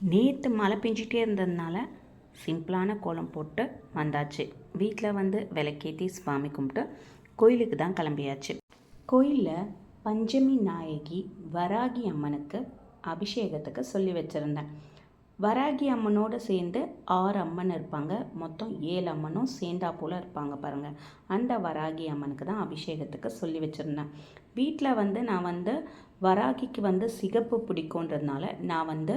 நேற்று மழை பெஞ்சிட்டே இருந்ததுனால சிம்பிளான கோலம் போட்டு வந்தாச்சு. வீட்டில் வந்து விளக்கேற்றி சுவாமி கும்பிட்டு கோயிலுக்கு தான் கிளம்பியாச்சு. கோயிலில் பஞ்சமி நாயகி வராகி அம்மனுக்கு அபிஷேகத்துக்கு சொல்லி வச்சுருந்தேன். வராகி அம்மனோடு சேர்ந்து ஆறு அம்மன் இருப்பாங்க. மொத்தம் ஏழு அம்மனும் சேர்ந்தா போல் இருப்பாங்க பாருங்கள் அந்த வராகி அம்மனுக்கு தான் அபிஷேகத்துக்கு சொல்லி வச்சுருந்தேன். வீட்டில் வந்து நான் வந்து வராகிக்கு வந்து சிகப்பு பிடிக்குன்றதுனால நான் வந்து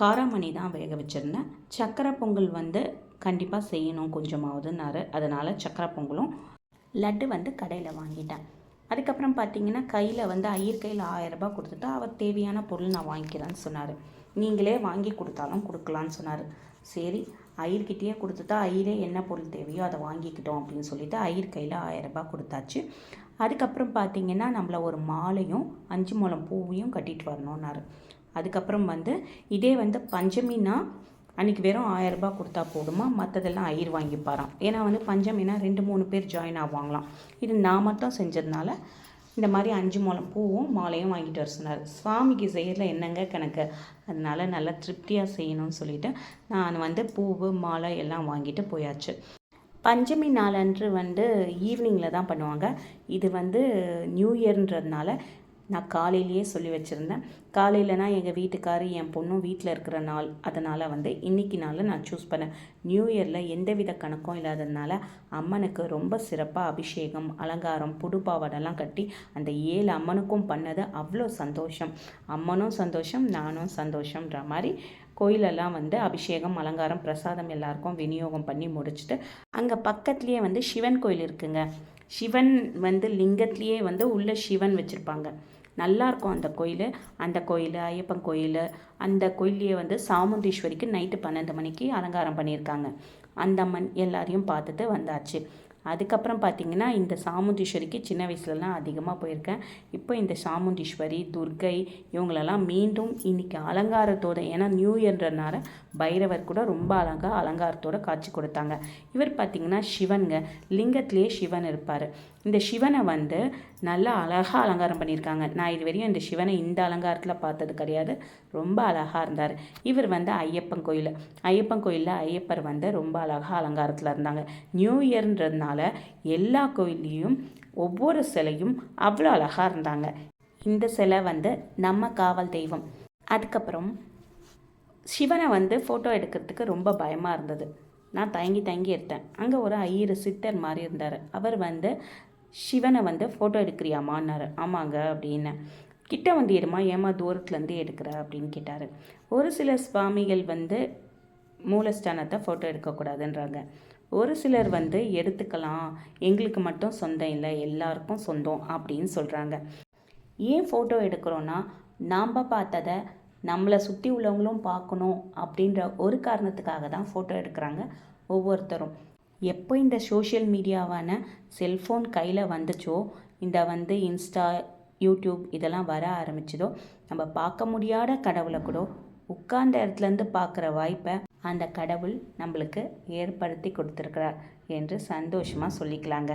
காராமணி தான் வேக வச்சுருந்தேன். சக்கரை பொங்கல் வந்து கண்டிப்பாக செய்யணும் கொஞ்சமாவதுன்னாரு. அதனால் சக்கரை பொங்கலும் லட்டு வந்து கடையில் வாங்கிட்டேன். அதுக்கப்புறம் பார்த்தீங்கன்னா கையில் வந்து ஐயர் கையில் ஆயரரூபா கொடுத்துட்டு அவர் தேவையான பொருள் நான் வாங்கிக்கிறேன்னு சொன்னார். நீங்களே வாங்கி கொடுத்தாலும் கொடுக்கலான்னு சொன்னார். சரி ஐயர்கிட்டயே கொடுத்துட்டா ஐயரே என்ன பொருள் தேவையோ அதை வாங்கிக்கிட்டோம் அப்படின்னு சொல்லிட்டு ஐயர் கையில் ஆயரரூபா கொடுத்தாச்சு. அதுக்கப்புறம் பார்த்தீங்கன்னா நம்மளை ஒரு மாலையும் அஞ்சு முழம் பூவையும் கட்டிட்டு வரணுன்னாரு அதுக்கப்புறம் வந்து இதே வந்து பஞ்சமினா அன்றைக்கி வெறும் ஆயரரூபா கொடுத்தா போதுமா? மற்றதெல்லாம் ஐயர் வாங்கிப்பாராம். ஏன்னா வந்து பஞ்சமினா ரெண்டு மூணு பேர் ஜாயின் ஆவாங்களாம். இது நான் மட்டும் செஞ்சதுனால இந்த மாதிரி அஞ்சு மூலம் பூவும் மாலையும் வாங்கிட்டு வர சொன்னார். சுவாமிக்கு செய்கிறதுல என்னங்க கணக்கு? அதனால நல்லா திருப்தியாக செய்யணும்னு சொல்லிட்டு நான் வந்து பூவு மாலை எல்லாம் வாங்கிட்டு போயாச்சு. பஞ்சமி நாளன்று வந்து ஈவினிங்கில் தான் பண்ணுவாங்க. இது வந்து நியூ இயர்ன்றதுனால நான் காலையிலேயே சொல்லி வச்சுருந்தேன். காலையிலனா எங்கள் வீட்டுக்காரு என் பொண்ணும் வீட்டில் இருக்கிற நாள் அதனால் வந்து இன்றைக்கி நாளில் நான் சூஸ் பண்ணேன். நியூ இயரில் எந்தவித கணக்கும் இல்லாததுனால அம்மனுக்கு ரொம்ப சிறப்பாக அபிஷேகம் அலங்காரம் புடுபாவாடெல்லாம் கட்டி அந்த ஏழு அம்மனுக்கும் பண்ணது அவ்வளோ சந்தோஷம். அம்மனும் சந்தோஷம் நானும் சந்தோஷம்ன்ற மாதிரி கோயிலெல்லாம் வந்து அபிஷேகம் அலங்காரம் பிரசாதம் எல்லாருக்கும் விநியோகம் பண்ணி முடிச்சுட்டு அங்கே பக்கத்துலேயே வந்து சிவன் கோயில் இருக்குங்க. சிவன் வந்து லிங்கத்துலேயே வந்து உள்ள சிவன் வச்சுருப்பாங்க. நல்லாயிருக்கும் அந்த கோயில். அந்த கோயில் ஐயப்பன் கோயில் அந்த கோயிலையே வந்து சாமுந்தீஸ்வரிக்கு நைட்டு பன்னெண்டு மணிக்கு அலங்காரம் பண்ணியிருக்காங்க. அந்த அம்மன் எல்லாரையும் பார்த்துட்டு வந்தாச்சு. அதுக்கப்புறம் பார்த்திங்கன்னா இந்த சாமுண்டீஸ்வரிக்கு சின்ன வயசுலலாம் அதிகமாக போயிருக்கேன். இப்போ இந்த சாமுண்டீஸ்வரி துர்கை இவங்களெல்லாம் மீண்டும் இன்றைக்கி அலங்காரத்தோட ஏன்னா நியூ இயர்ன்றனால பைரவர் கூட ரொம்ப அழகாக அலங்காரத்தோட காட்சி கொடுத்தாங்க. இவர் பார்த்திங்கன்னா சிவனுங்க. லிங்கத்திலேயே சிவன் இருப்பார். இந்த சிவனை வந்து நல்லா அழகாக அலங்காரம் பண்ணியிருக்காங்க. நான் இது வரையும் இந்த சிவனை இந்த அலங்காரத்தில் பார்த்தது கிடையாது. ரொம்ப அழகாக இருந்தார். இவர் வந்து ஐயப்பன் கோயில். ஐயப்பன் கோயிலில் ஐயப்பர் வந்து ரொம்ப அழகாக அலங்காரத்தில் இருந்தாங்க. நியூ இயர்ன்றதுனால எல்லா கோயில்லையும் ஒவ்வொரு சிலையும் அவ்வளோ அழகாக இருந்தாங்க. இந்த சிலை வந்து நம்ம காவல் தெய்வம். அதுக்கப்புறம் சிவனை வந்து ஃபோட்டோ எடுக்கிறதுக்கு ரொம்ப பயமாக இருந்தது. நான் தயங்கி தயங்கி எடுத்தேன். அங்கே ஒரு ஐயர் சித்தர் மாதிரி இருந்தார். அவர் வந்து சிவனை வந்து ஃபோட்டோ எடுக்கிறியாமான்னாரு. ஆமாங்க அப்படின்னு. கிட்ட வந்து ஏறுமா ஏமா தூரத்துலேருந்து எடுக்கிற? அப்படின்னு கேட்டார். ஒரு சில சுவாமிகள் வந்து மூலஸ்தானத்தை ஃபோட்டோ எடுக்கக்கூடாதுன்றாங்க. ஒரு சிலர் வந்து எடுத்துக்கலாம் எங்களுக்கு மட்டும் சொந்தம் இல்லை எல்லாருக்கும் சொந்தம் அப்படின்னு சொல்கிறாங்க ஏன் ஃபோட்டோ எடுக்கிறோன்னா நாம் பார்த்ததை நம்மளை சுற்றி உள்ளவங்களும் பார்க்கணும் அப்படின்ற ஒரு காரணத்துக்காக தான் ஃபோட்டோ எடுக்கிறாங்க ஒவ்வொருத்தரும். எப்போ இந்த சோஷியல் மீடியாவான செல்ஃபோன் கையில் வந்துச்சோ இந்த வந்து இன்ஸ்டா யூடியூப் இதெல்லாம் வர ஆரம்பிச்சதோ நம்ம பார்க்க முடியாத கடவுளை கூட உட்கார்ந்த இடத்துலேருந்து பார்க்குற வாய்ப்பை அந்த கடவுள் நம்மளுக்கு ஏற்படுத்தி கொடுத்துருக்கிறார் என்று சந்தோஷமாக சொல்லிக்கலாங்க.